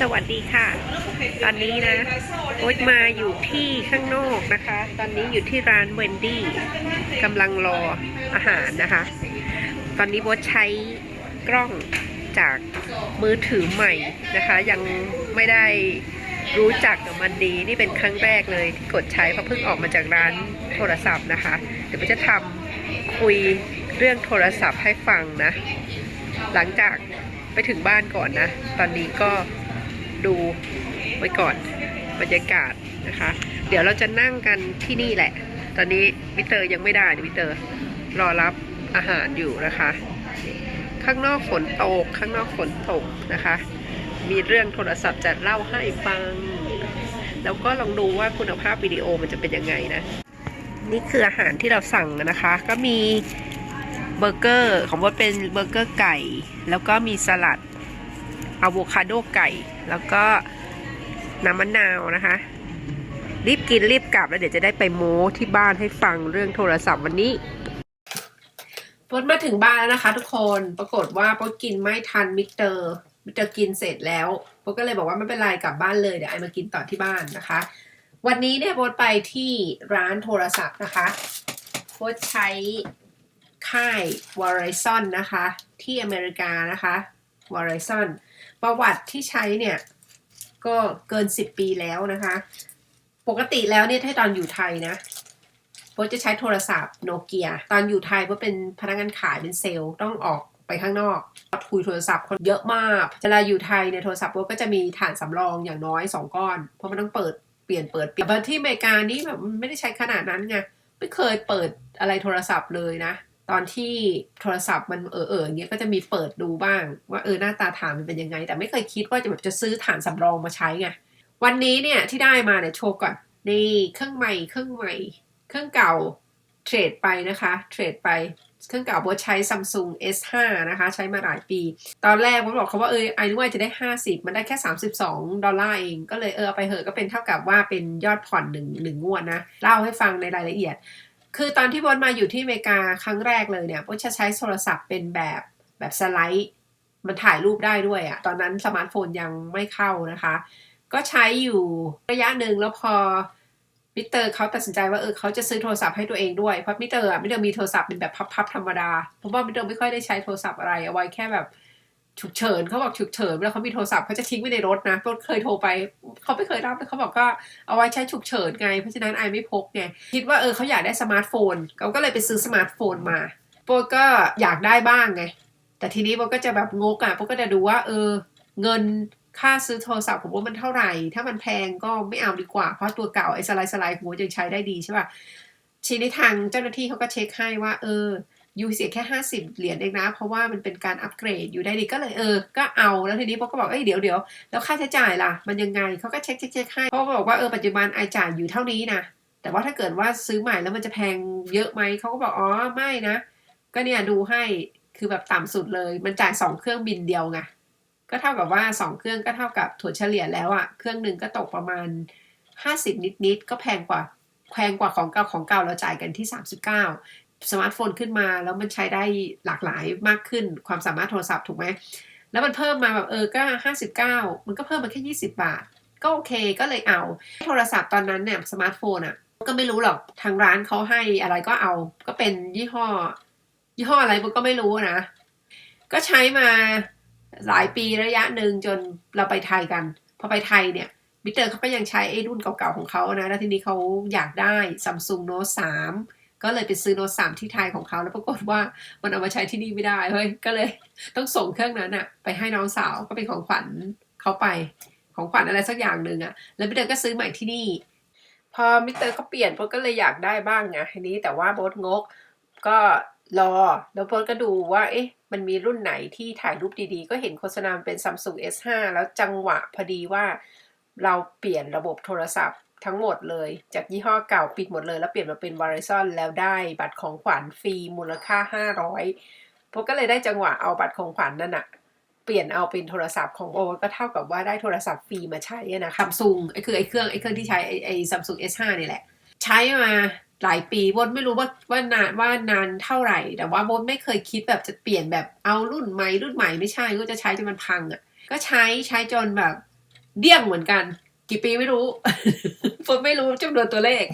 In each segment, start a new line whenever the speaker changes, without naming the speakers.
สวัสดีค่ะ ตอนนี้นะโอ๊ตมาอยู่ที่ข้างนอกนะคะ ตอนนี้อยู่ที่ร้านเวนดี้กำลังรออาหารนะคะ ตอนนี้โบ๊ทใช้กล้องจากมือถือใหม่นะคะ ยังไม่ได้รู้จักกับมันดี นี่เป็นครั้งแรกเลยที่กดใช้เพราะเพิ่งออกมาจากร้านโทรศัพท์นะคะ เดี๋ยวโบ๊ทจะทำคุยเรื่องโทรศัพท์ให้ฟังนะ หลังจากไปถึงบ้านก่อนนะ ตอนนี้ก็ ดูไว้ก่อนบรรยากาศนะคะ เดี๋ยวเราจะนั่งกันที่นี่แหละ ตอนนี้วิเตอร์ยังไม่ได้วิเตอร์รอรับอาหารอยู่นะคะ ข้างนอกฝนตก ข้างนอกฝนตกนะคะ มีเรื่องโทรศัพท์จะเล่าให้ฟัง แล้วก็ลองดูว่าคุณภาพวิดีโอมันจะเป็นยังไงนะ นี่คืออาหารที่เราสั่งนะคะ ก็มีเบอร์เกอร์ของว่าเป็นเบอร์เกอร์ไก่ แล้วก็มีสลัดอะโวคาโดไก่ แล้วก็น้ำมะนาวนะคะ รีบกินรีบกลับแล้วเดี๋ยวจะได้ไปโม้ที่บ้านให้ฟังเรื่องโทรศัพท์วันนี้ปดมาถึงบ้านแล้วนะคะ ทุกคนปรากฏว่าปดกินไม่ทันมิสเตอร์มิสเตอร์กินเสร็จแล้วปดก็เลยบอกว่าไม่เป็นไรกลับบ้านเลยเดี๋ยวไอมากินต่อที่บ้านนะคะ วันนี้เนี่ยปดไปที่ร้านโทรศัพท์นะคะปดใช้ค่าย Verizon นนะคะ ที่อเมริกานะคะ Verizon ประวัติที่ใช้เนี่ย ก็เกิน 10 ปีแล้วนะคะ ปกติแล้วเนี่ยถ้าตอนอยู่ไทยนะโบจะใช้โทรศัพท์โนเกียตอนอยู่ไทยโบเป็นพนักงานขายเป็นเซลล์ต้องออกไปข้างนอกคุยโทรศัพท์คนเยอะมากเวลาอยู่ไทยเนี่ยโทรศัพท์โบก็จะมีฐานสำรองอย่างน้อย 2 ก้อน เพราะมันต้องเปิดเปลี่ยนเปิดเปลี่ยนแต่ที่อเมริกานี่แบบไม่ได้ใช้ขนาดนั้นไงไม่เคยเปิดอะไรโทรศัพท์เลยนะ ตอนที่โทรศัพท์มันเออเอออย่างเงี้ยก็จะมีเปิดดูบ้าง ว่าเออหน้าตาฐานมันเป็นยังไง แต่ไม่เคยคิดว่าจะแบบจะซื้อฐานสำรองมาใช้ไงวันนี้เนี่ยที่ได้มาเนี่ยโชว์ก่อนนี่เครื่องใหม่เครื่องใหม่เครื่องเก่าเทรดไปนะคะเทรดไปเครื่องเก่าโบทใช้ Samsung S5 นะคะ ใช้มาหลายปี ตอนแรกโบบอกเขาว่าเออไอ้นึกว่าจะได้ 50 มันได้แค่ 32 ดอลลาร์เองก็เลยเออเอาไปเหอะก็เป็นเท่ากับว่าเป็นยอดผ่อนหนึ่งหนึ่งงวดนะ เล่าให้ฟังในรายละเอียด คือตอนที่โบนมาอยู่ที่อเมริกาครั้งแรกเลยเนี่ยโบนจะใช้โทรศัพท์เป็นแบบแบบสไลด์ มันถ่ายรูปได้ด้วยอะตอนนั้นสมาร์ทโฟนยังไม่เข้านะคะ ก็ใช้อยู่ระยะหนึ่งแล้วพอมิสเตอร์เขาตัดสินใจว่าเออเขาจะซื้อโทรศัพท์ให้ตัวเองด้วยเพราะมิสเตอร์อะมิสเตอร์มีโทรศัพท์เป็นแบบพับๆธรรมดาเพราะว่ามิสเตอร์ไม่ค่อยได้ใช้โทรศัพท์อะไรเอาไว้แค่แบบ ฉุกเฉินเขาบอกฉุกเฉินเวลาเขามีโทรศัพท์เขาจะทิ้งไว้ในรถนะโบนเคยโทรไปเขาไม่เคยรับแต่เขาบอกก็เอาไว้ใช้ฉุกเฉินไง เพราะฉะนั้นไอไม่พกไงคิดว่าเออเขาอยากได้สมาร์ทโฟนเขาก็เลยไปซื้อสมาร์ทโฟนมาโปรก็อยากได้บ้างไง แต่ทีนี้โปรก็จะแบบงกอะโปรก็จะดูว่าเออเงินค่าซื้อโทรศัพท์ของโปรมันเท่าไหร่ ถ้ามันแพงก็ไม่เอาดีกว่า เพราะตัวเก่าไอ้สไลด์สไลด์ของโปรยังใช้ได้ดีใช่ป่ะทีนี้ทางเจ้าหน้าที่เขาก็เช็คให้ว่า เออ ยูเสียแค่ 50 เหรียญเองนะ เพราะว่ามันเป็นการอัปเกรดอยู่ได้ดีก็เลยเออ ก็เอาแล้วทีนี้โปรก็บอกเอ้ยเดี๋ยวเดี๋ยวแล้วค่าใช้จ่ายล่ะ มันยังไงเขาก็เช็คเช็คเช็คให้เขาก็บอกว่าเออปัจจุบันไอจ่ายอยู่เท่านี้นะแต่ว่าถ้าเกิดว่าซื้อใหม่แล้วมันจะแพงเยอะไหมเขาก็บอกอ๋อไม่นะ ก็เนี่ยดูให้คือแบบต่ำสุดเลย มันจ่ายสองเครื่องบินเดียวไงก็เท่ากับว่าสองเครื่องก็เท่ากับถั่วเฉลี่ยแล้วอะเครื่องหนึ่งก็ตกประมาณห้าสิบนิดๆก็แพงกว่าแพงกว่าของเก่าของเก่าเราจ่ายกันที่สาม สมาร์ทโฟนขึ้นมา แล้วมันใช้ได้หลากหลายมากขึ้น ความสามารถโทรศัพท์ถูกไหม แล้วมันเพิ่มมาแบบเออก็ห้าสิบเก้ามันก็เพิ่มมาแค่ยี่สิบาท ก็โอเคก็เลยเอา โทรศัพท์ตอนนั้นเนี่ยสมาร์ทโฟนอะ่ะก็ไม่รู้หรอกทางร้านเขาให้อะไรก็เอา ก็เป็นยี่ห้อ ยี่ห้ออะไรมันก็ไม่รู้นะ ก็ใช้มาหลายปีระยะหนึ่งจนเราไปไทยกัน พอไปไทยเนี่ยมิเตอร์เขาก็ยังใช้ไอ้รุ่นเก่าๆของเขานะ แล้วทีนี้เขาอยากได้ Samsung Note 3 ก็เลยไปซื้อ Note 3ที่ไทยของเขาแล้วปรากฏว่ามันเอามาใช้ที่นี่ไม่ได้เฮ้ยก็เลยต้องส่งเครื่องนั้นอะไปให้น้องสาวก็เป็นของขวัญเขาไปของขวัญอะไรสักอย่างหนึ่งอะแล้วมิสเตอร์ก็ซื้อใหม่ที่นี่ พอมิเตอร์ก็เปลี่ยนโบทก็เลยอยากได้บ้างไงทีนี้แต่ว่าโบทงกก็รอแล้วโบทก็ดูว่า เอ๊ะ มันมีรุ่นไหนที่ถ่ายรูปดีๆ ก็เห็นโฆษณาเป็น Samsung S5 แล้วจังหวะพอดีว่าเราเปลี่ยนระบบโทรศัพท์ ทั้งหมดเลย จากยี่ห้อเก่าปิดหมดเลย แล้วเปลี่ยนมาเป็น Verizon แล้วได้บัตรของขวัญฟรีมูลค่า 500พวกก็เลยได้จังหวะเอาบัตรของขวัญนั่นอะเปลี่ยนเอาเป็นโทรศัพท์ของโอก็เท่ากับว่าได้โทรศัพท์ฟรีมาใช้อะนะซัมซุงไอ้คือไอ้เครื่องไอ้เครื่องที่ใช้ไอ้ไอ้ซัมซุง S5 นี่แหละ ใช้มาหลายปีบนไม่รู้ว่าว่านานว่านานเท่าไหร่ แต่ว่าบนไม่เคยคิดแบบจะเปลี่ยนแบบเอารุ่นใหม่รุ่นใหม่ไม่ใช่ก็จะใช้จนมันพังอะ่ะก็ใช้ใช้จนแบบเดี้ยงเหมือนกัน กี่ปีไม่รู้ผมไม่รู้จำนวนตัวเลข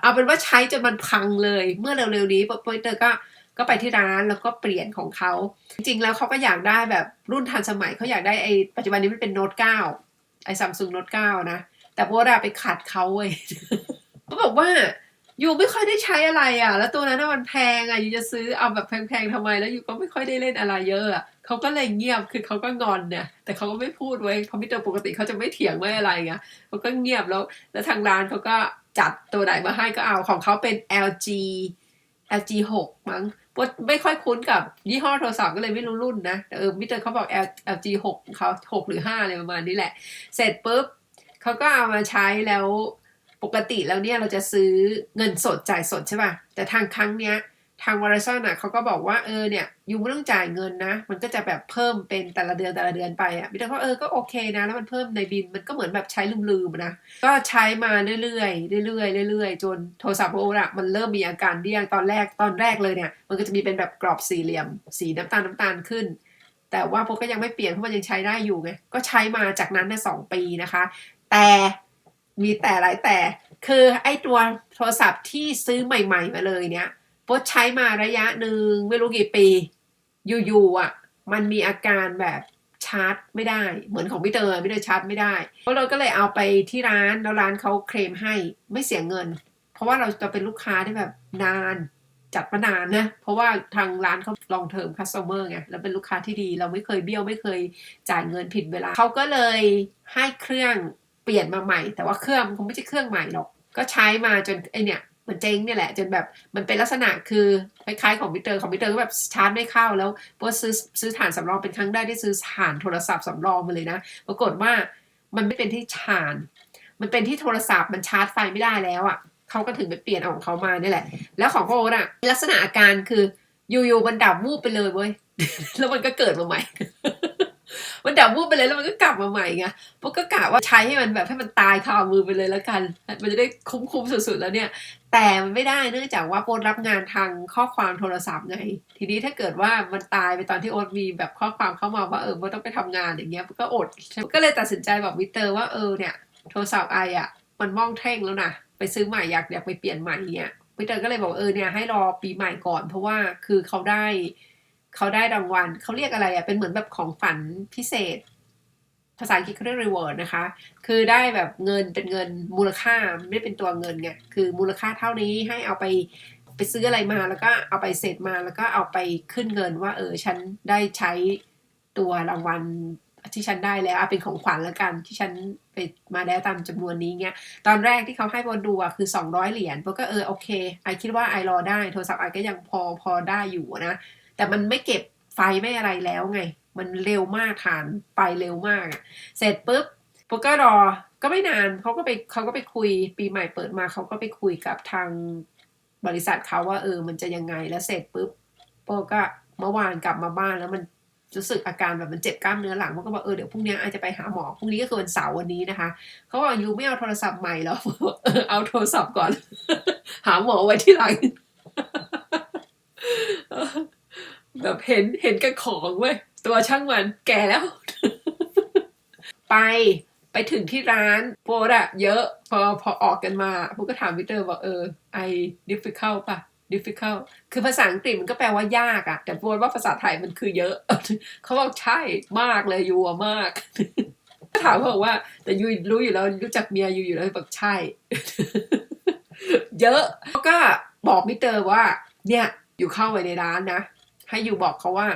เอาเป็นว่าใช้จนมันพังเลย เมื่อเร็วๆนี้โปรเตอร์ก็ก็ไปที่ร้านแล้วก็เปลี่ยนของเขา จริงๆแล้วเขาก็อยากได้แบบรุ่นทันสมัยเขาอยากได้ไอ้ปัจจุบันนี้มันเป็นโน้ตเก้าไอ้ซัมซุงโน้ตเก้านะ แต่โบราไปขัดเขาเว้ยเขาบอกว่า ยูไม่ค่อยได้ใช้อะไรอะ แล้วตัวนั้นมันแพงอะยูจะซื้อเอาแบบแพงๆทำไม แล้วยูก็ไม่ค่อยได้เล่นอะไรเยอะอะเขาก็เลยเงียบคือเขาก็งอนเนี่ย แต่เขาก็ไม่พูดไว้เพราะมิเตอร์ปกติเขาจะไม่เถียงไม่อะไรไงเขาก็เงียบแล้ว แล้วทางร้านเขาก็จัดตัวไหนมาให้ก็เอาของเขาเป็น LG LG 6มั้งไม่ค่อยคุ้นกับยี่ห้อโทรศัพท์ก็เลยไม่รู้รุ่นนะแต่เออมิเตอร์เขาบอก L- LG 6ของเขา6หรือ5อะไรประมาณนี้แหละ เสร็จปุ๊บเขาก็เอามาใช้แล้ว ปกติแล้วเนี่ยเราจะซื้อเงินสดจ่ายสดใช่ป่ะ แต่ทางครั้งเนี้ยทางวารซันอะเขาก็บอกว่าเออเนี่ยยูไม่ต้องจ่ายเงินนะ มันก็จะแบบเพิ่มเป็นแต่ละเดือนแต่ละเดือนไปอะมิเตอร์ก็เออก็โอเคนะ แล้วมันเพิ่มในบินมันก็เหมือนแบบใช้ลืมๆนะ ก็ใช้มาเรื่อยๆเรื่อยๆเรื่อยๆ จนโทรศัพท์โอ้ละมันเริ่มมีอาการเดี้ยงตอนแรกตอนแรกเลยเนี่ย มันก็จะมีเป็นแบบกรอบสี่เหลี่ยม สีน้ำตาลน้ำตาลขึ้น แต่ว่าพวกก็ยังไม่เปลี่ยนเพราะมันยังใช้ได้อยู่ไงก็ใช้มาจากนั้นเนี่ยสองปีนะคะ แต่ มีแต่หลายแต่ คือไอ้ตัวโทรศัพท์ที่ซื้อใหม่ๆมาเลยเนี่ยโพสใช้มาระยะหนึ่งไม่รู้กี่ปี อยู่ๆอะ มันมีอาการแบบชาร์จไม่ได้ เหมือนของพี่เตอร์พี่เตอร์ชาร์จไม่ได้เพราะเราก็เลยเอาไปที่ร้านแล้วร้านเขาเคลมให้ไม่เสียเงิน เพราะว่าเราจะเป็นลูกค้าที่แบบนานจัดมานานนะ เพราะว่าทางร้านเขาลองเทอมคัสเตอร์ไงแล้วเป็นลูกค้าที่ดี เราไม่เคยเบี้ยวไม่เคยจ่ายเงินผิดเวลาเขาก็เลยให้เครื่อง ปลี่ยนมาใหม่ แต่ว่าเครื่องมันคงไม่ใช่เครื่องใหม่หรอก ก็ใช้มาจนไอเนี่ยมันเจ๊งเนี่ยแหละ จนแบบมันเป็นลักษณะคือคล้ายๆของมิเตอร์ของมิเตอร์ก็แบบชาร์จไม่เข้าแล้วพราะว่าซื้อซื้อฐานสำรองเป็นครั้งแรกที่ซื้อฐานโทรศัพท์สำรองมาเลยนะ ปรากฏว่ามันไม่เป็นที่ฐาน มันเป็นที่โทรศัพท์มันชาร์จไฟไม่ได้แล้วอะเขาก็ถึงไปเปลี่ยนเอาของเขามาเนี่ยแหละ แล้วของโอ๊ตอะลักษณะอาการคืออยู่ๆมันดับวูบไปเลยเว้ยแล้วมันก็เกิดมาใหม่ มันดับวูบไปเลยแล้วมันก็กลับมาใหม่ไงพวกก็กะว่าใช้ให้มันแบบให้มันตายคามือไปเลยแล้วกัน มันจะได้คุ้มๆสุดๆแล้วเนี่ย แต่มันไม่ได้เนื่องจากว่าโอ๊ตรับงานทางข้อความโทรศัพท์ไง ทีนี้ถ้าเกิดว่ามันตายไปตอนที่โอ๊ตมีแบบข้อความเข้ามาว่าเออโอ๊ตต้องไปทำงานอย่างเงี้ยก็อด ก็เลยตัดสินใจบอกวิเตอร์ว่าเออเนี่ยโทรศัพท์ไออะมันมองเท่งแล้วนะไปซื้อใหม่อยากอยากไปเปลี่ยนใหม่เนี่ยวิเตอร์ก็เลยบอกเออเนี่ยให้รอปีใหม่ก่อน เพราะว่าคือเขาได้ เขาได้รางวัลเขาเรียกอะไรอะเป็นเหมือนแบบของฝันพิเศษ ภาษาอังกฤษเขาเรียก reward นะคะ คือได้แบบเงินเป็นเงินมูลค่าไม่ได้เป็นตัวเงินไงคือมูลค่าเท่านี้ให้เอาไปไปซื้ออะไรมาแล้วก็เอาไปเสร็จมาแล้วก็เอาไปขึ้นเงินว่าเออฉันได้ใช้ตัวรางวัลที่ฉันได้แล้วอะเป็นของขวัญแล้วกันที่ฉันไปมาแล้วตามจำนวนนี้เงี้ยตอนแรกที่เขาให้บอลดูอะคือ 200 เหรียญโบก็เออโอเคไอคิดว่าไอรอได้โทรศัพท์ไอก็ยังพอพอได้อยู่นะ แต่มันไม่เก็บไฟไม่อะไรแล้วไง มันเร็วมากทานไปเร็วมากอะเสร็จปุ๊บโปก็รอก็ไม่นานเขาก็ไปเขาก็ไปคุยปีใหม่เปิดมาเขาก็ไปคุยกับทางบริษัทเขาว่าเออมันจะยังไงแล้วเสร็จปุ๊บโปก็เมื่อวานกลับมาบ้านแล้วมันรู้สึกอาการแบบมันเจ็บกล้ามเนื้อหลังโปก็บอกเออเดี๋ยวพรุ่งนี้อาจจะไปหาหมอพรุ่งนี้ก็คือวันเสาร์วันนี้นะคะเขาบอกยูไม่เอาโทรศัพท์ใหม่แล้วเอาโทรศัพท์ก่อน หาหมอไว้ที่หลัง แบบเห็นเห็นกันของเว้ยตัวช่างมันแก่แล้ว ไปไปถึงที่ร้านโปรอะเยอะ พอพอออกกันมาพวกก็ถามวิเตอร์บอกเออไอ difficult ป่ะ difficult คือภาษาอังกฤษมันก็แปลว่ายากอะแต่โปรว่าภาษาไทยมันคือเยอะ เขาบอกใช่มากเลยยูอะมากถามเขาบอกว่า แต่ยูรู้อยู่แล้วรู้จักเมียยูอยู่แล้วบอกใช่ เยอะเขาก็บอกมิเตอร์ว่า เนี่ยอยู่เข้าไปในร้านนะ ให้อยู่บอกเขาว่า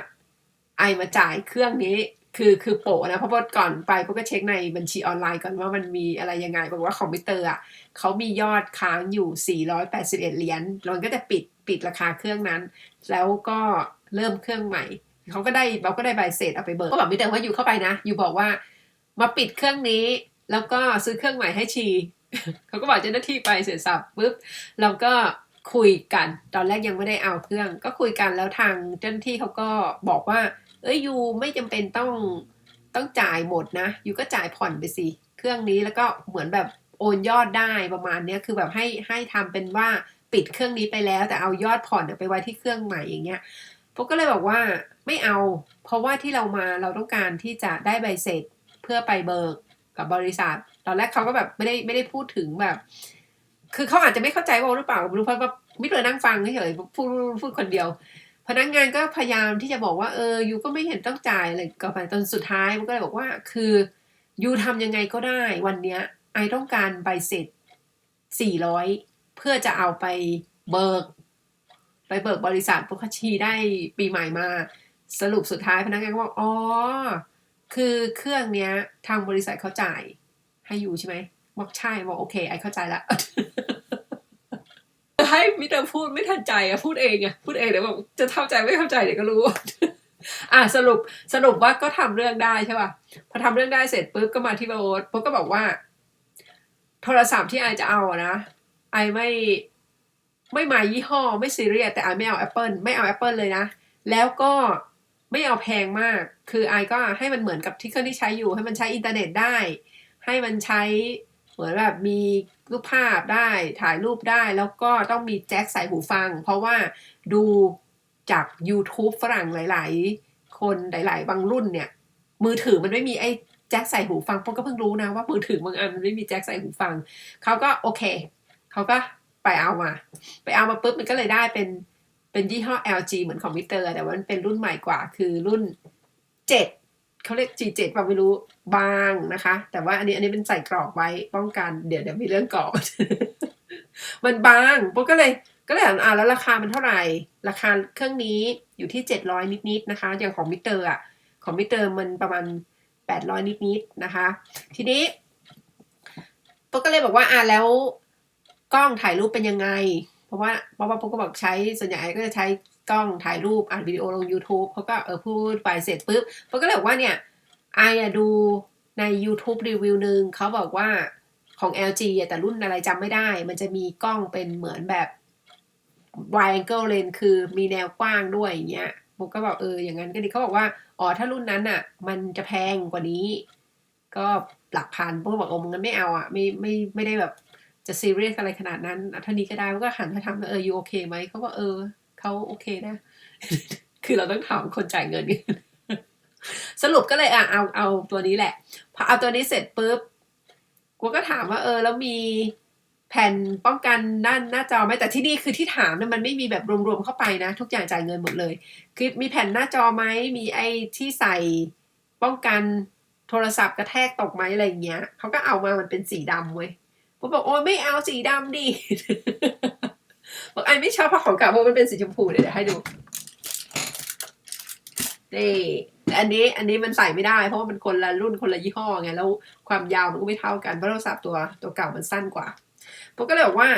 ไอมาจ่ายเครื่องนี้คือคือโปะนะเพราะว่าก่อนไปพวกก็เช็คในบัญชีออนไลน์ก่อนว่ามันมีอะไรยังไงบอกว่าคอมพิวเตอร์อะเขามียอดค้างอยู่ 481 เหรียญแล้วมันก็จะปิดปิดราคาเครื่องนั้น แล้วก็เริ่มเครื่องใหม่เขาก็ได้เราก็ได้ใบเสร็จเอาไปเบิกก็บอกมิเตอร์ว่าอยู่เข้าไปนะ อยู่บอกว่ามาปิดเครื่องนี้ แล้วก็ซื้อเครื่องใหม่ให้ชีเขาก็บอกเจ้าหน้าที่ไปเสร็จสับปุ๊บเราก็ คุยกัน ตอนแรกยังไม่ได้เอาเครื่อง ก็คุยกันแล้วทางเจ้าหน้าที่เขาก็บอกว่า เอ้ยยูไม่จำเป็นต้องต้องจ่ายหมดนะยูก็จ่ายผ่อนไปสิเครื่องนี้แล้วก็เหมือนแบบโอนยอดได้ประมาณเนี้ยคือแบบให้ให้ทำเป็นว่าปิดเครื่องนี้ไปแล้ว แต่เอายอดผ่อนไปไว้ที่เครื่องใหม่อย่างเงี้ยพวกก็เลยบอกว่าไม่เอา เพราะว่าที่เรามาเราต้องการที่จะได้ใบเสร็จเพื่อไปเบิกกับบริษัท ตอนแรกเขาก็แบบไม่ได้ไม่ได้พูดถึงแบบ คือเขาอาจจะไม่เข้าใจว่าหรือเปล่ารู้เพราะว่าไม่เคยนั่งฟังเฉยๆพูดพูดคนเดียว พนักงานก็พยายามที่จะบอกว่าเออยูก็ไม่เห็นต้องจ่ายอะไรก็ไปจนสุดท้ายมันก็เลยบอกว่า คือยูทำยังไงก็ได้ วันเนี้ยไอต้องการใบเสร็จสี่ร้อยเพื่อจะเอาไปเบิก ไปเบิกบริษัทพวกชีได้ปีใหม่มา สรุปสุดท้ายพนักงานก็บอกอ๋อคือเครื่องเนี้ย ทางบริษัทเขาจ่ายให้อยู่ใช่ไหม บอกใช่บอกโอเค ไอเข้าใจละให้มิเตอร์พูดไม่ทันใจอะพูดเองอะพูดเองเดี๋ยวบอกจะเข้าใจไม่เข้าใจเดี๋ยวก็รู้ อะสรุปสรุปว่าก็ทำเรื่องได้ใช่ป่ะพอทำเรื่องได้เสร็จปุ๊บก็มาที่โบ๊ทโบ๊ทก็บอกว่า โทรศัพท์ที่ไอจะเอาอะนะไอไม่ไม่หมายยี่ห้อไม่ซีเรียสแต่ไอไม่เอา Apple ไม่เอา Apple เลยนะ แล้วก็ไม่เอาแพงมาก คือไอก็ให้มันเหมือนกับที่เครื่องที่ใช้อยู่ ให้มันใช้อินเทอร์เน็ตได้ ให้มันใช้ เหมือนแบบมีรูปภาพได้ถ่ายรูปได้แล้วก็ต้องมีแจ็คใส่หูฟัง เพราะว่าดูจาก YouTube ฝรั่งหลาย ๆ คนหลาย ๆ บางรุ่นเนี่ย มือถือมันไม่มีไอ้แจ็คใส่หูฟังพวกก็เพิ่งรู้นะว่ามือถือบางอันมันไม่มีแจ็คใส่หูฟังเขาก็โอเคเขาก็ไปเอามา ไปเอามาปุ๊บมันก็เลยได้เป็นเป็นยี่ห้อ LG เหมือนคอมพิวเตอร์แต่ว่ามันเป็นรุ่นใหม่กว่าคือรุ่น 7 เขาเรียก G7 ป่ะไม่รู้บางนะคะ แต่ว่าอันนี้อันนี้เป็นใส่กรอบไว้ป้องกัน เดี๋ยวเดี๋ยวมีเรื่องกรอบ มันบางปุ๊บก็เลยก็เลยอ่านแล้วราคามันเท่าไหร่ ราคาเครื่องนี้อยู่ที่ 700 นิดๆนะคะ อย่างของมิเตอร์อะของมิเตอร์มันประมาณ 800 นิดๆนะคะ ทีนี้ปุ๊กก็เลยบอกว่าอ่าแล้วกล้องถ่ายรูปเป็นยังไง เพราะว่าเพราะว่าปุ๊กก็บอกใช้ส่วนใหญ่ก็จะใช้ กล้องถ่ายรูปอัดวิดีโอลง YouTube เขาก็เออพูดไปเสร็จปุ๊บปุ๊กก็เลยบอกว่าเนี่ยไออะดูใน YouTube รีวิวหนึ่งเขาบอกว่าของ LG แต่รุ่นอะไรจำไม่ได้ มันจะมีกล้องเป็นเหมือนแบบ wide angle lens คือมีแนวกว้างด้วยอย่างเงี้ยปุ๊กก็บอกเอออย่างนั้นก็ดีเขาบอกว่าอ๋อถ้ารุ่นนั้นอะ มันจะแพงกว่านี้ ก็หลักพันปุ๊กบอกโอ้มึงงั้นไม่เอาอะไม่ไม่ไม่ได้แบบจะซีเรียสอะไรขนาดนั้นอะเท่านี้ก็ได้กก็หันไปถามว่าเออยูโอเคไหมเขาก็เออ เขาโอเคนะ คือเราต้องถามคนจ่ายเงิน สรุปก็เลยอะเอาเอาตัวนี้แหละ พอเอาตัวนี้เสร็จปุ๊บกูก็ถามว่า เออ แล้วมีแผ่นป้องกันด้านหน้าจอไหมแต่ที่นี่คือที่ถามเนี่ยมันไม่มีแบบรวมๆเข้าไปนะ ทุกอย่างจ่ายเงินหมดเลย คือมีแผ่นหน้าจอไหมมีไอ้ที่ใส่ป้องกันโทรศัพท์กระแทกตกไหมอะไรเงี้ยเขาก็เอามามันเป็นสีดำเว้ยผมบอกโอ้ยไม่เอาสีดำดิ บอกไอ้ไม่ชอบเพราะของเก่าเพราะมันเป็นสีชมพูเดี๋ยวให้ดูนี่แต่อันนี้อันนี้มันใส่ไม่ได้ เพราะว่ามันคนละรุ่นคนละยี่ห้อไงแล้วความยาวมันก็ไม่เท่ากันเพราะโทรศัพท์ตัวตัวเก่ามันสั้นกว่าผมก็เลยบอกว่า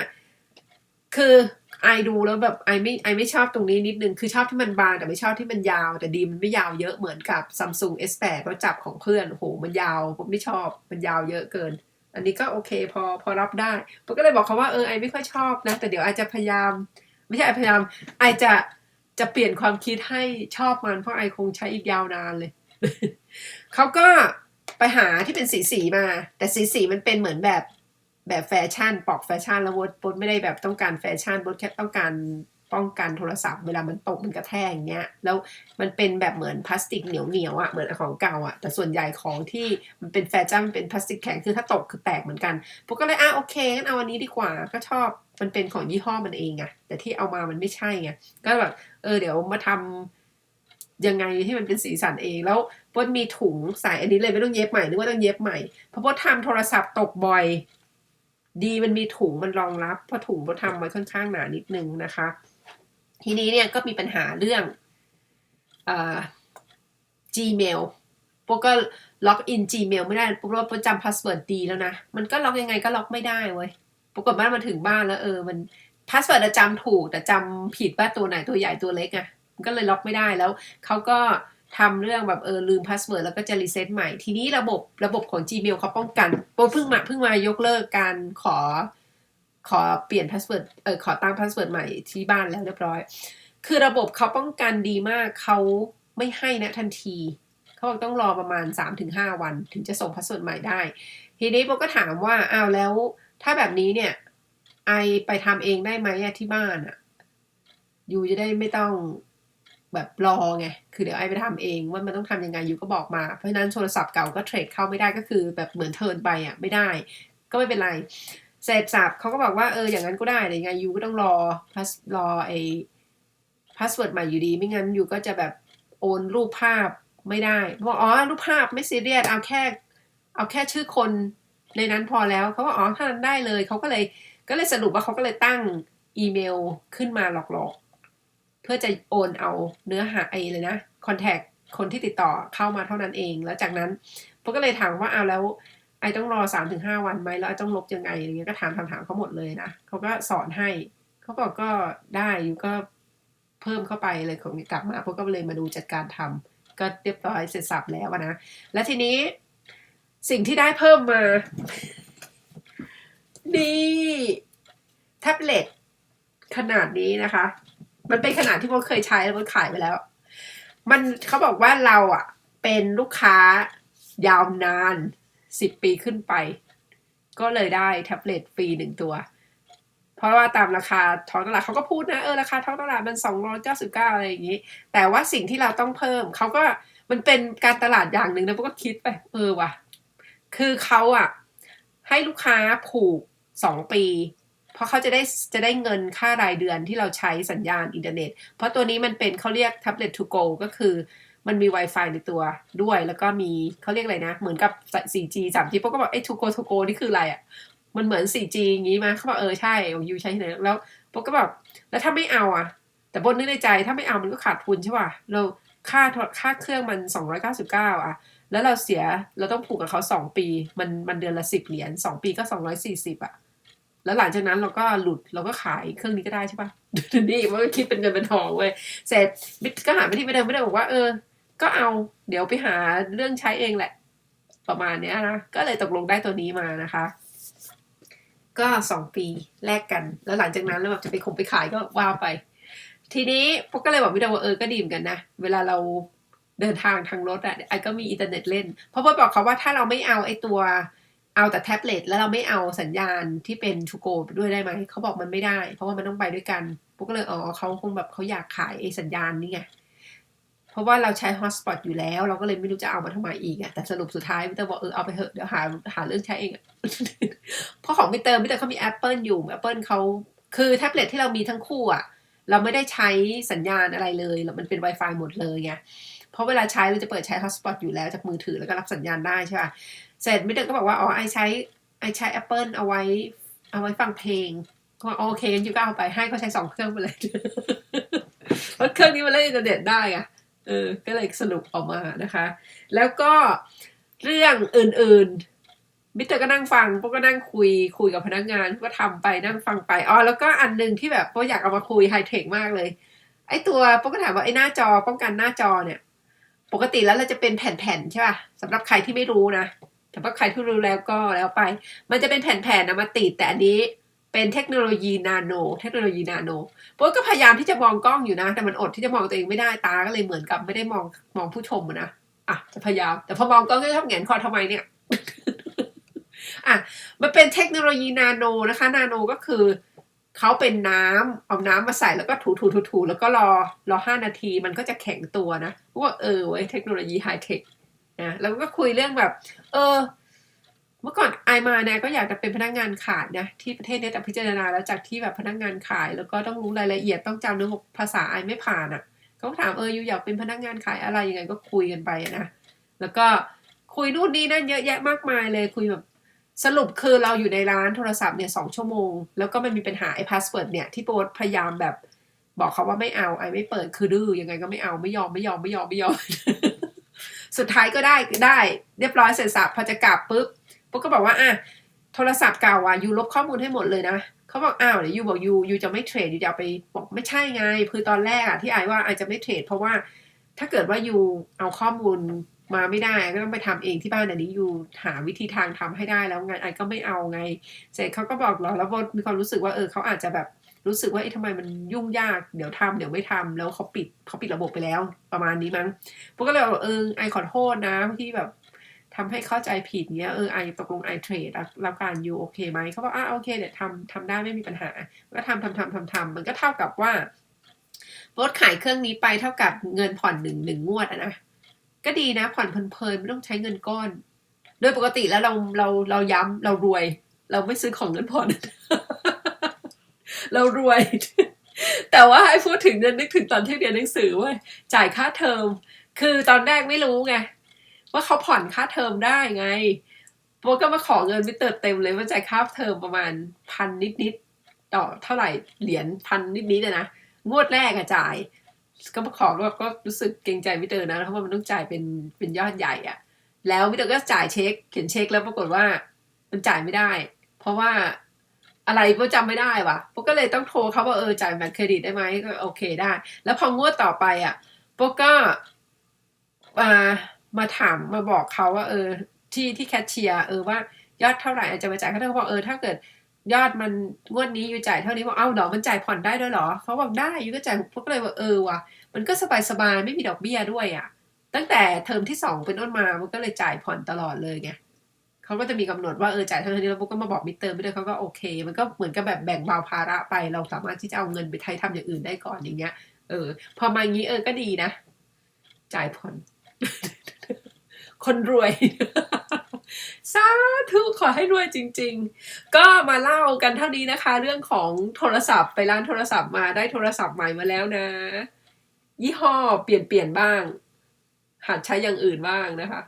คือไอดูแล้วแบบไอไม่ไอไม่ชอบตรงนี้นิดนึงคือชอบที่มันบางแต่ไม่ชอบที่มันยาว แต่ดีมันไม่ยาวเยอะเหมือนกับ Samsung S8 ก็จับของเพื่อนโหมันยาวผมไม่ชอบมันยาวเยอะเกิน อันนี้ก็โอเคพอพอรับได้ผมก็เลยบอกเขาว่าเออไอไม่ค่อยชอบนะ แต่เดี๋ยวไอจะพยายาม ไม่ใช่ไอพยายามไอจะจะเปลี่ยนความคิดให้ชอบมันเพราะไอคงใช้อีกยาวนานเลยเขาก็ไปหาที่เป็นสีสีมา แต่สีสีมันเป็นเหมือนแบบแบบแฟชั่นปอกแฟชั่นแล้วบดบดไม่ได้แบบต้องการแฟชั่นบดแค่ต้องการ ป้องกันโทรศัพท์เวลามันตกมันกระแทกอย่างเงี้ย แล้วมันเป็นแบบเหมือนพลาสติกเหนียวเหนียวๆอะเหมือนของเก่าอะ แต่ส่วนใหญ่ของที่มันเป็นแฟชั่นมันเป็นพลาสติกแข็งคือถ้าตกคือแตกเหมือนกันพวกก็เลยอะโอเคงั้นเอาอันนี้ดีกว่าก็ชอบมันเป็นของยี่ห้อมันเองอะแต่ที่เอามามันไม่ใช่ไงก็แบบเออเดี๋ยวมาทำยังไงให้มันเป็นสีสันเองแล้วพดมีถุงใส่อันนี้เลยไม่ต้องเย็บใหม่นึกว่าต้องเย็บใหม่เพราะพดทำโทรศัพท์ตกบ่อย ดีมันมีถุงมันรองรับเพราะถุงพดทำไว้ค่อนข้างหนานิดนึงนะคะ ทีนี้เนี่ยก็มีปัญหาเรื่องเอ่อ Gmail พวกก็ล็อกอิน Gmail ไม่ได้พวกเราจำพาสเวิร์ดดีแล้วนะ มันก็ล็อกยังไงก็ล็อกไม่ได้เว้ย ปรากฏว่ามาถึงบ้านแล้วเออ มันพาสเวิร์ดจำถูก แต่จำผิดว่าตัวไหนตัวใหญ่ตัวเล็กอะ่ะ มันก็เลยล็อกไม่ได้แล้ว เขาก็ทำเรื่องแบบเออลืมพาสเวิร์ดแล้วก็จะรีเซ็ตใหม่ ทีนี้ระบบระบบของ Gmail เขาป้องกันโปเพิ่งมาเพิ่งมายกเลิกการขอ ขอเปลี่ยนพาสเวิร์ดเออขอตั้งพาสเวิร์ดใหม่ที่บ้านแล้วเรียบร้อย คือระบบเขาป้องกันดีมากเขาไม่ให้นะทันทีเขาบอกต้องรอประมาณ 3-5 วัน ถึงจะส่งพาสเวิร์ดใหม่ได้ ทีนี้โบก็ถามว่าอ้าวแล้วถ้าแบบนี้เนี่ย ไอไปทำเองได้ไหมที่บ้านอะยูจะได้ไม่ต้องแบบรอไง คือเดี๋ยวไอไปทำเองว่ามันต้องทำยังไงอยู่ก็บอกมา เพราะฉะนั้นโทรศัพท์เก่าก็เทรดเข้าไม่ได้ก็คือแบบเหมือนเทิร์นไปอะไม่ได้ ก็ไม่เป็นไร เสร็จสับเขาก็บอกว่าเอออย่างนั้นก็ได้แต่ยังไงยูก็ต้องรอพัสรอไอพาสเวิร์ดใหม่อยู่ดี ไม่งั้นยูก็จะแบบโอนรูปภาพไม่ได้บอกอ๋อรูปภาพไม่ซีเรียสเอาแค่ เอาแค่ชื่อคนในนั้นพอแล้วเขาก็อ๋อถ้านั้นได้เลยเขาก็เลยก็เลยสรุปว่าเขาก็เลยตั้งอีเมลขึ้นมาหลอกๆ เพื่อจะโอนเอาเนื้อหาไอ้เลยนะคอนแทคคนที่ติดต่อเข้ามาเท่านั้นเอง แล้วจากนั้นพวกก็เลยถามว่าเอาแล้ว ไอต้องรอสามถึงห้าวันไหมแล้วไอต้องลบยังไงอะไรเงี้ยก็ถามถามถามเขาหมดเลยนะเขาก็สอนให้เขาบอกก็ได้อยู่ก็เพิ่มเข้าไปเลยของกลับมาพวกก็เลยมาดูจัดการทำก็เรียบร้อยเสร็จสับแล้วนะและทีนี้สิ่งที่ได้เพิ่มมา นี่แท็บเล็ตขนาดนี้นะคะ มันเป็นขนาดที่โมเคยใช้แล้วมันขายไปแล้ว มันเขาบอกว่าเราอะ เป็นลูกค้ายาวนาน สิบปีขึ้นไป ก็เลยได้แท็บเล็ตฟรีหนึ่งตัว เพราะว่าตามราคาท้องตลาดเขาก็พูดนะ เออ ราคาท้องตลาดมันสองร้อยเก้าสิบเก้าอะไรอย่างนี้ แต่ว่าสิ่งที่เราต้องเพิ่ม เขาก็มันเป็นการตลาดอย่างหนึ่งนะพวกก็คิดไป เออว่ะ คือเขาอะให้ลูกค้าผูกสองปีเพราะเขาจะได้จะได้เงินค่ารายเดือนที่เราใช้สัญญาณอินเทอร์เน็ต เพราะตัวนี้มันเป็นเขาเรียก tablet to go ก็คือ มันมี Wi-Fi ในตัวด้วย แล้วก็มีเขาเรียกอะไรนะ เหมือนกับ 4G 3G พวกก็บอกไอ้ to go to go นี่คืออะไรอะ มันเหมือน 4G อย่างนี้มาเขาบอกเออใช่ยูใช้ที่ไหนแล้วพวกก็แบบแล้วถ้าไม่เอาอะ แต่บนนึกในใจถ้าไม่เอามันก็ขาดทุนใช่ป่ะเราค่าค่าเครื่องมัน 299 อะ แล้วเราเสียเราต้องผูกกับเขาสองปี มันมันเดือนละสิบเหรียญสองปีก็สองร้อยสี่สิบอะ แล้วหลังจากนั้นเราก็หลุดเราก็ขายเครื่องนี้ก็ได้ใช่ปะนี่มันก็คิดเป็นเงินเป็นทองเว้ยเสร็จก็หาไปที่ไม่เดิมไม่เดิมบอกว่าเออ ก็เอาเดี๋ยวไปหาเรื่องใช้เองแหละ ประมาณเนี้ยนะ ก็เลยตกลงได้ตัวนี้มานะคะ ก็สองปีแลกกัน แล้วหลังจากนั้นแล้วแบบจะไปคงไปขายก็ว่าไป ทีนี้พวกก็เลยบอกพี่ดาว่าเออก็ดีมกันนะ เวลาเราเดินทางทางรถอะไอก็มีอินเทอร์เน็ตเล่น เพราะว่าบอกเขาว่าถ้าเราไม่เอาไอตัวเอาแต่แท็บเล็ตแล้วเราไม่เอาสัญญาณที่เป็นทูโกด้วยได้ไหม เขาบอกมันไม่ได้ เพราะว่ามันต้องไปด้วยกันพวกก็เลยอ๋อเขาคงแบบเขาอยากขายไอสัญญาณนี่ไง เพราะว่าเราใช้ฮอตสปอตอยู่แล้ว เราก็เลยไม่รู้จะเอามาทำไมอีกอะแต่สรุปสุดท้ายมิเตอร์บอกเออเอาไปเถอะเดี๋ยวหาหาเรื่องใช้เองอะเพราะของมิเตอร์มิเตอร์เขามี Apple อยู่ Apple เขาคือแท็บเล็ตที่เรามีทั้งคู่อะเราไม่ได้ใช้สัญญาณอะไรเลยแล้วมันเป็น Wi-Fi หมดเลยไงเพราะเวลาใช้เราจะเปิดใช้ hotspot อยู่แล้วจากมือถือแล้วก็รับสัญญาณได้ใช่ป่ะเสร็จมิเตอร์ก็บอกว่าอ๋อไอใช้ไอใช้ Apple เอาไว้เอาไว้ฟังเพลงก็โอเคงั้นยูก็เอาไปให้เขาใช้สองเครื่องไปเลยเพราะเครื่องนี้มันเล่นอินเทอร์เน็ตได้อะ เออ ก็เลยสรุปออกมานะคะ แล้วก็เรื่องอื่นๆมิเตอร์ก็นั่งฟังพวกก็นั่งคุยคุยกับพนักงานก็ทำไปนั่งฟังไปอ๋อแล้วก็อันหนึงที่แบบพวกอยากเอามาคุยไฮเทคมากเลย ไอ้ตัวพวกก็ถามว่าไอ้หน้าจอป้องกันหน้าจอเนี่ย ปกติแล้วเราจะเป็นแผ่นๆใช่ป่ะสำหรับใครที่ไม่รู้นะแต่ว่าใครที่รู้แล้วก็แล้วไป มันจะเป็นแผ่นๆนะมาติดแต่อันนี้ เป็นเทคโนโลยีนาโน เทคโนโลยีนาโนพวกก็พยายามที่จะมองกล้องอยู่นะ แต่มันอดที่จะมองตัวเองไม่ได้ตาก็เลยเหมือนกับไม่ได้มองมองผู้ชมนะอะจะพยายาม แต่พอมองกล้องก็ชอบแหงนคอทำไมเนี่ยอะมันเป็นเทคโนโลยีนาโนนะคะ นาโนก็คือเขาเป็นน้ำเอาน้ำมาใส่แล้วก็ถูถูถูถูแล้วก็รอรอห้านาทีมันก็จะแข็งตัวนะว่าเออเว้ยเทคโนโลยีไฮเทคนะแล้วก็คุยเรื่องแบบ เออ มื่อก่อนไอมาเนี่ยก็อยากจะเป็นพนักงานขายนะที่ประเทศเนี้แต่พิจารณาแล้วจากที่แบบพนักงานขาย แล้วก็ต้องรู้รายละเอียดต้องจำเนื้อภาษาไอไม่ผ่านอะเขาก็ถามเอออยู่อยากเป็นพนักงานขายอะไรยังไงก็คุยกันไปนะแล้วก็คุยนู่นนี่นั่นเยอะแยะมากมายเลยคุยแบบสรุปคือเราอยู่ในร้านโทรศัพท์เนี่ยสองชั่วโมง แล้วก็มันมีปัญหาไอ้พาสเวิร์ดเนี่ยที่โปรดพยายามแบบบอกเขาว่าไม่เอาไอ้ไม่เปิดคือดื้อยังไงก็ไม่เอาไม่ยอมไม่ยอมไม่ยอมไม่ยอม สุดท้ายก็ได้ได้ เรียบร้อยเสร็จสับพอจะกลับปุ๊บ ปุ๊บก็บอกว่าอะโทรศัพท์เก่าอะยูลบข้อมูลให้หมดเลยนะเขาบอกอ้าวเดี๋ยวยูบอกยูยูจะไม่เทรดยูจะไปบอกไม่ใช่ไงคือตอนแรกอะที่ไอว่าไอจะไม่เทรดเพราะว่าถ้าเกิดว่ายูเอาข้อมูลมาไม่ได้ก็ต้องไปทำเองที่บ้านอันนี้อยู่หาวิธีทางทำให้ได้แล้วไงไอ้ก็ไม่เอาไง เสร็จเขาก็บอกเราแล้วโบมีความรู้สึกว่าเออเขาอาจจะแบบรู้สึกว่าไอ้ทำไมมันยุ่งยากเดี๋ยวทำเดี๋ยวไม่ทำแล้วเขาปิดเขาปิดระบบไปแล้วประมาณนี้มั้งพวกก็เลยบอกเออไอขอโทษนะที่แบบ ทำให้เข้าใจผิดเนี้ยเออไอตกลงไอเทรดแล้วการยูโอเคไหมเขาบอกอะโอเคเดี๋ยวทำทำได้ไม่มีปัญหา ก็ทำทำทำทำทำมันก็เท่ากับว่ารถขายเครื่องนี้ไปเท่ากับเงินผ่อนหนึ่งหนึ่งงวดอะนะก็ดีนะผ่อนเพลินๆไม่ต้องใช้เงินก้อน โดยปกติแล้วเราเราเราย้ำเรารวย เราไม่ซื้อของเงินผ่อนเรารวย แต่ว่าให้พูดถึงเนี่ยนึกถึงตอนที่เรียนหนังสือเว่าจ่ายค่าเทอม คือตอนแรกไม่รู้ไง ว่าเขาผ่อนค่าเทอมได้ไงโบก็มาขอเงินไม่เติดเต็มเลยว่าจ่ายค่าเทอมประมาณพันนิดๆต่อเท่าไหร่เหรียญพันนิดๆอะนะงวดแรกอะจ่าย ก็มาขอก็ก็รู้สึกเกรงใจไม่เตอร์นะเพราะว่ามันต้องจ่ายเป็นเป็นยอดใหญ่อะแล้วม่เตอร์ก็จ่ายเช็ค เขียนเช็คแล้วปรากฏว่ามันจ่ายไม่ได้ เพราะว่าอะไรก็จำไม่ได้ว่ะปุ๊กก็เลยต้องโทรเขาว่าเออจ่ายบัตรเครดิตได้ไหมก็โอเคได้ แล้วพองวดต่อไปอะปุ๊กก็มา มาถามมาบอกเขาว่า เออ ที่ที่แคชเชียร์เออว่ายอดเท่าไหร่อาจจะมาจ่ายเขาเขาบอกเออถ้าเกิดยอดมันงวดนี้อยู่จ่ายเท่านี้บอกเอ้าเหรอมันจ่ายผ่อนได้ด้วยหรอเขาบอกได้อยู่ก็จ่ายปุ๊กเลยว่าเออว่ะมันก็สบายสบายๆไม่มีดอกเบี้ยด้วยอะ ตั้งแต่เทอมที่สองเป็นต้นมามันก็เลยจ่ายผ่อนตลอดเลยไงเขาก็จะมีกำหนดว่าเออจ่ายเท่านี้แล้วปุ๊กก็มาบอกมิเตอร์มิเตอร์เขาก็โอเค มันก็เหมือนกับแบบแบ่งเบาภาระไป เราสามารถที่จะเอาเงินไปไทยทำอย่างอื่นได้ก่อนอย่างเงี้ย เออ พอมาอย่างนี้เออก็ดีนะ จ่ายผ่อน คนรวยสาธุขอให้รวยจริง ๆ ก็มาเล่ากันเท่านี้นะคะ เรื่องของโทรศัพท์ไปร้านโทรศัพท์มาได้โทรศัพท์ใหม่มาแล้วนะ ยี่ห้อเปลี่ยนเปลี่ยนบ้าง หัดใช้อย่างอื่นบ้างนะคะ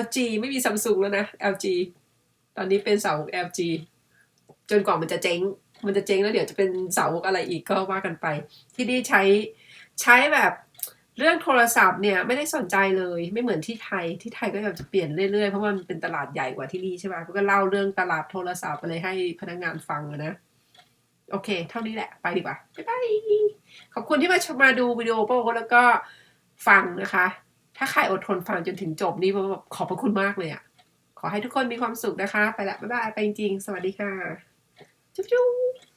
LG ไม่มีซัมซุงแล้วนะ LG ตอนนี้เป็นเสา LG จนกว่ามันจะเจ๊ง มันจะเจ๊งแล้วเดี๋ยวจะเป็นเสาอะไรอีกก็ว่ากันไป ที่นี่ใช้ใช้แบบ เรื่องโทรศัพท์เนี่ยไม่ได้สนใจเลยไม่เหมือนที่ไทยที่ไทยก็แบบจะเปลี่ยนเรื่อยๆเพราะว่ามันเป็นตลาดใหญ่กว่าที่นี่ใช่ไหมก็เล่าเรื่องตลาดโทรศัพท์ไปเลยให้พนักงานฟังนะโอเค เท่านี้แหละไปดีกว่าบ๊ายบายขอบคุณที่มาชมมาดูวิดีโอโป้แล้วก็ฟังนะคะ ถ้าใครอดทนฟังจนถึงจบนี่แบบขอบพระคุณมากเลยอะ่ะขอให้ทุกคนมีความสุขนะคะ ไปละบ๊ายบายไปจริงๆ สวัสดีค่ะ จุ๊บจุ๊บ